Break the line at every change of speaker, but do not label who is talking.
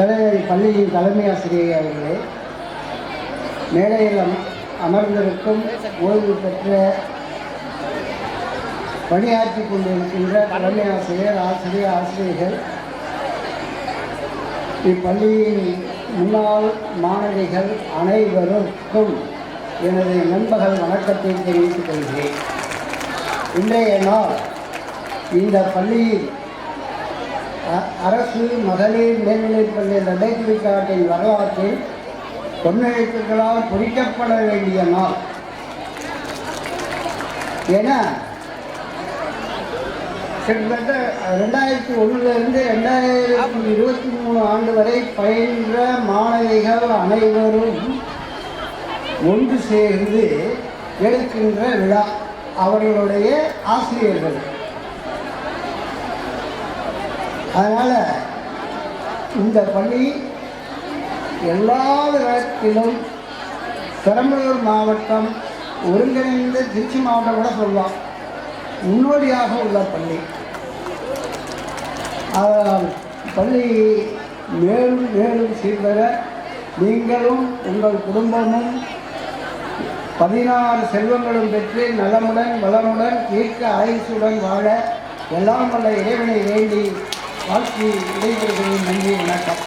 தலைவர் பள்ளியின் தலைமை ஆசிரியர் அவர்களே மேடையில் அம- அமர்ந்திருக்கும் ஓய்வு பெற்ற பணியாற்றி கொண்டிருக்கின்ற தலைமை ஆசிரியர் ஆசிரியர் ஆசிரியர்கள் இப்பள்ளியின் முன்னாள் மாணவிகள் அனைவருக்கும் எனது நண்பகல் வணக்கத்தை தெரிவித்துக் கொள்கிறேன். இன்றைய நாள் இந்த பள்ளியில் அரசு மகளிர் மேல்நிலைப்பள்ளி நடைபெறிக்காட்டின் வரலாற்றில் பொன்னெழுத்துக்களால் குறிக்கப்பட வேண்டிய நாள். என கிட்டத்தட்ட ரெண்டாயிரத்தி ஒன்றுலேருந்து ரெண்டாயிரத்தி இருபத்தி மூணு ஆண்டு வரை பயின்ற மாணவிகள் அனைவரும் ஒன்று சேர்ந்து எடுக்கின்ற விழா. அவர்களுடைய ஆசிரியர்கள். அதனால் இந்த பள்ளி எல்லா விதத்திலும் பெரம்பலூர் மாவட்டம் ஒருங்கிணைந்த திருச்சி மாவட்டம் கூட சொல்லலாம். முன்னோடியாக உள்ள பள்ளி. பள்ளி மேலும் மேலும் சீர்பெற நீங்களும் உங்கள் குடும்பமும் பதினாறு செல்வங்களும் பெற்று நலமுடன் வளமுடன் தீர்க்க ஆயுசுடன் வாழ எல்லாம் வல்ல இறைவனை வேண்டி வாழ்க்கை இளைஞர்களின் நன்றி வணக்கம்.